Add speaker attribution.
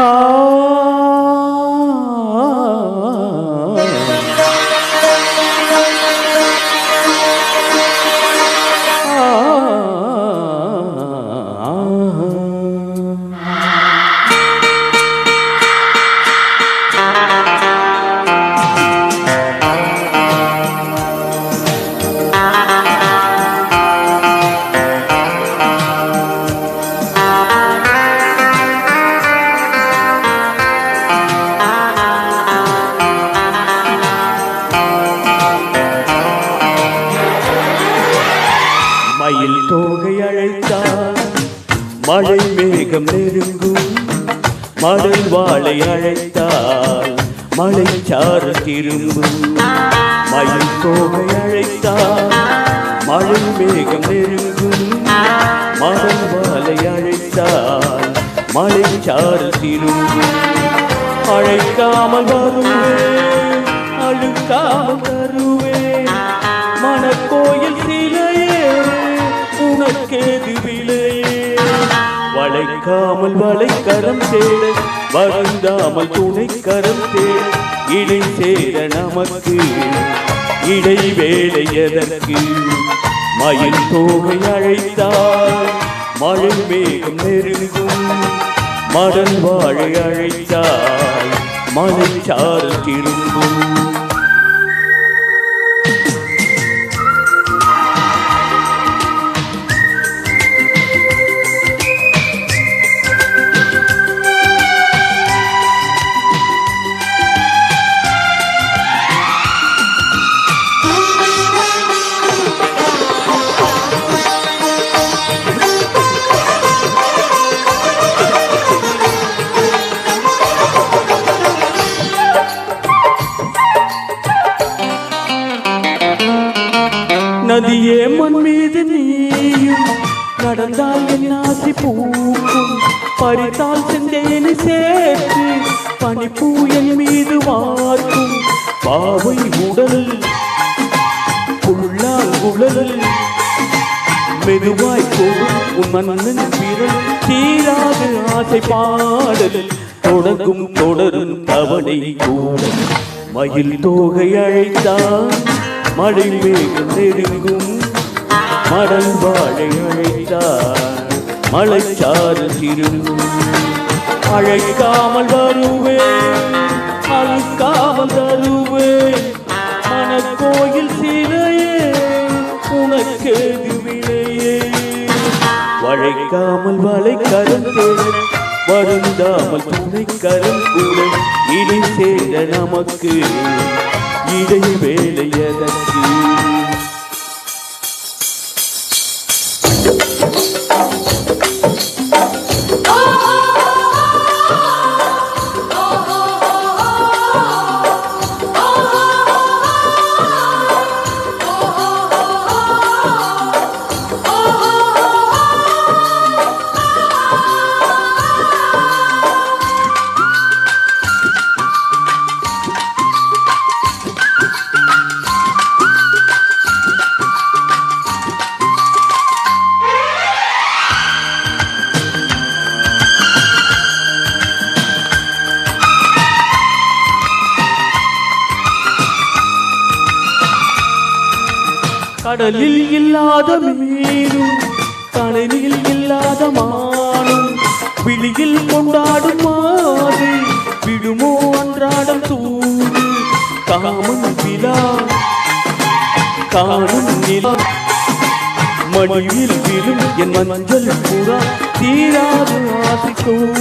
Speaker 1: 好。மயில் தோகை அழைத்தார். மழை மேகம் நெருங்கும் மடல் வாழை அழைத்தால் மழை சாறு திரும்பும் மயில் தோகை அழைத்தால் மழை மேகம் நெருங்கும் மடல் வாழை அழைத்தால் மழை சாறு திரும்பும் அழைக்காமல் வருவேன் அழுக்காமல் வரும் வளைக்காமல் வளைக்கரம் தேட வருந்தாமல் துணைக்கரம் தேட இடை சேர நமக்கு இடைவேளை எதற்கு? மயில் தோகை அழைத்தால் மழை மேகம் நெருங்கும் மடல் வாழை அழைத்தால் மலை திரும்பும். நடந்தால் என் ஆசை பூக்கும். பறித்தால் செந்தேனை சேர்த்து பனிப்பூ என் மீது வாக்கும் பாவை உடல் புல்லாங்குழல் மெதுவாய் போடும் உன் மன்னன் விரல் தீராத ஆசை பாடல். தொடங்கும் தொடரும் தவணை கூட. மயில் தோகை அழைத்தான் மழை மேகம் நெருங்கும். மடல் வாழை அழைத்தார் மலைச்சாறு திரும்பும். அழைக்காமல் வருவேன் அழுக்காமல் தருவேன் மனக்கோயில் சிறையே உனக்கேது விலையே வழைக்காமல் வளை கருத்தேன் வருந்தாமல் துணை கரம் கூட இனி சேர நமக்கு. இடை வேலை எதற்கு கடலில் இல்லாத மீனும் கடலில் இல்லாத மானும் விழியில் கொண்டாடும் மாது விடுமோ அன்றாடம் தூது. காமன் விழா காணும் நிலா. மடியில் விழும் என் மஞ்சள் புறா தீராது ஆசைக்கும்